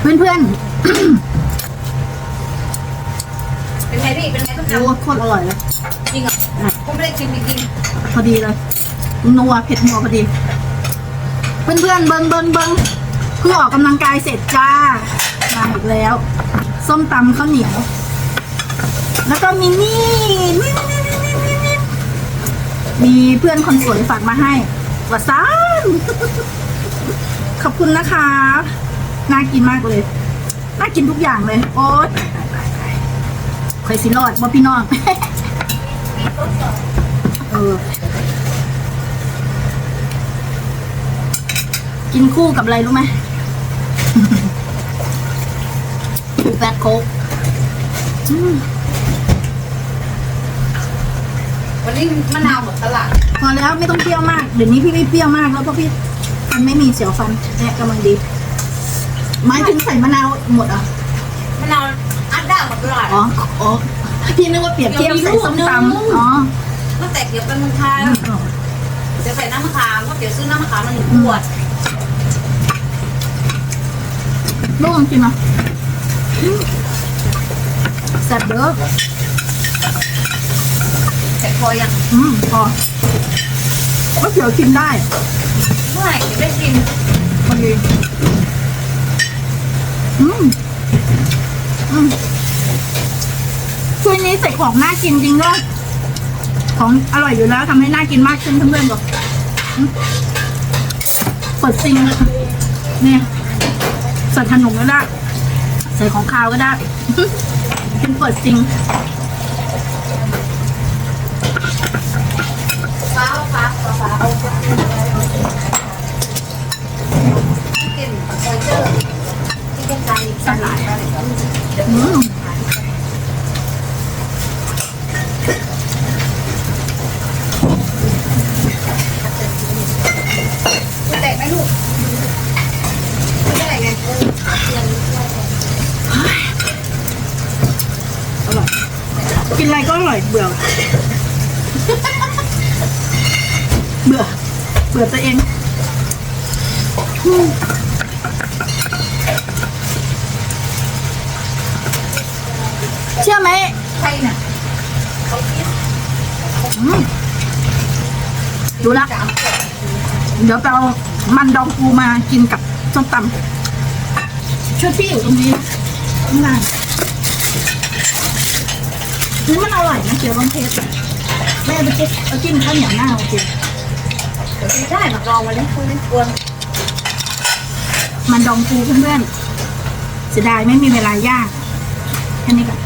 เพื่อนเพื่อนเป็นไงพี่เป็นไงต้มๆยำโอ้โคตรอร่อยเลยจริงเหรอผมไม่ได้ชิมจริงพอดีเลยนัวเผ็ดนัวพอดี เพื่อนเพื่อนๆเบิงเบิงเบิงเพิ่งออกกำลังกายเสร็จจ้ามาอีกแล้ว ส้มตำข้าวเหนียว แล้วก็มีนี่นี่นี่นี่นี่นี่นี่มีเพื่อนคนสวยฝากมาให้วาซานขอบคุณนะคะ น่ากินมากเลย น่ากินทุกอย่างเลย โอ๊ยตายตายตายตายคอยสิรอดว่าพี่น้อง เออ กินคู่กับอะไรรู้ไหมแฟตโค้กอืมๆวันนี้มะนาวหมดตลาด พอแล้วไม่ต้องเปรี้ยวมาก เดี๋ยวนี้พี่ไม่เปรี้ยวมากแล้วเพราะพี่ฟันไม่มีเสียวฟันเนี่ยกำลังดี หมายถึงใส่มะนาวหมดเหรอะมะนาวอัดได้หมดตลาดอ๋ออ๋อพี่นึกว่าเปรียบเทียบใส่ส้มตำอ๋อตั้งแต่เกี่ยวเป็นเมืองไทยอืมอ๋อจะใส่น้ำมะขามก็เดี๋ยวซื้อน้ำมะขามมาหนึ่งขวดลูกลองกินมาอืมแซ่บเด้อแต่พอยังอืมพอก็เขียวกินได้เมื่อไหร่จะได้กินพอดีอืมอืม ช่วยนี้ใส่ของน่ากินจริงด้วยของอร่อยอยู่แล้วทำให้น่ากินมากขึ้นเพื่อนๆบอกเปิดซิงเนี่ยใส่ขนมก็ได้ใส่ของคาวก็ได้เป็นเปิดซิง ฟ้าฟ้าฟ้าฟ้าเอากินเบอร์เจอร์ที่ เป็นการอีกสักหลายอืมแตกไหมลูกไม่ได้ไงเออเรียนอร่อยกินอะไรก็อร่อยเบื่อ เบื่อ เบื่อตัวเองอืม เชื่อไหมใครน่ะเขาคิดอืมดูละสามขวดเดี๋ยวไปเอามันดองปูมากินกับส้มตำช่วยพี่อยู่ตรงนี้ข้างล่างนี่มันอร่อยนะเกี๊ยวบางเทสแม่ไปจิ้มเอาจิ้มข้าวเหนียวหน้าโอเคเดี๋ยวไม่ได้มาลองมาเล่นคุยเล่นกวนมันดองปูเพื่อนๆเสียดายไม่มีเวลาย่างแค่นี้ก่อน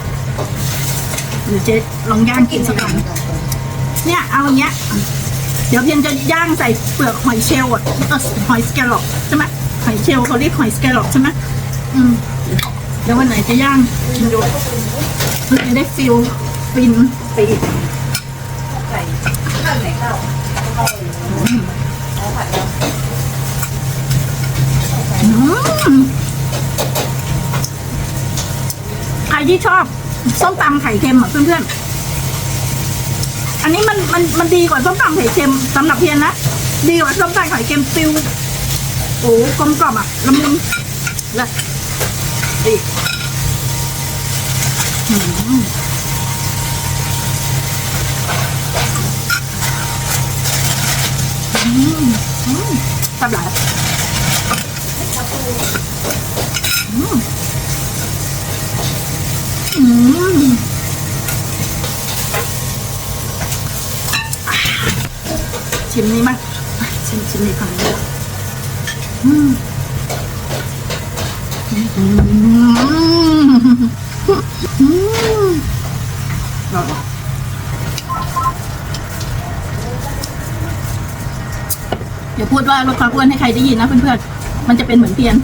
หรือจะลองย่างกินสักคำเนี่ยเอาอย่างเงี้ย เดี๋ยวเพียงจะย่างใส่เปลือกหอยเชลล์อะเออหอยสแกลล็อกใช่ไหมหอยเชลล์เขาเรียกหอยสแกลล็อกใช่ไหมอืมเดี๋ยววันไหนจะย่างกินดูเพื่อจะได้ฟิลฟินปีกใส่ข้าวไหนข้าวข้าวเอาผัดแล้วอืมใครที่ชอบ ส้มตำไข่เค็มอะเพื่อนๆ อันนี้มันมันมันดีกว่าส้มตำไข่เค็มสำหรับเพียนนะ ดีกว่าส้มตำไข่เค็มฟิลโอ้กลมกล่อมอะละมุนและดีอืมอืมอืมตับหลายอืมอืม ชิมนี้มั้ยชิมชิมนี้ก่อนดีกว่าอืมอืมอืมอร่อยอย่าพูดว่าลดความอ้วนให้ใครได้ยินนะเพื่อนๆ มันจะเป็นเหมือนเพียน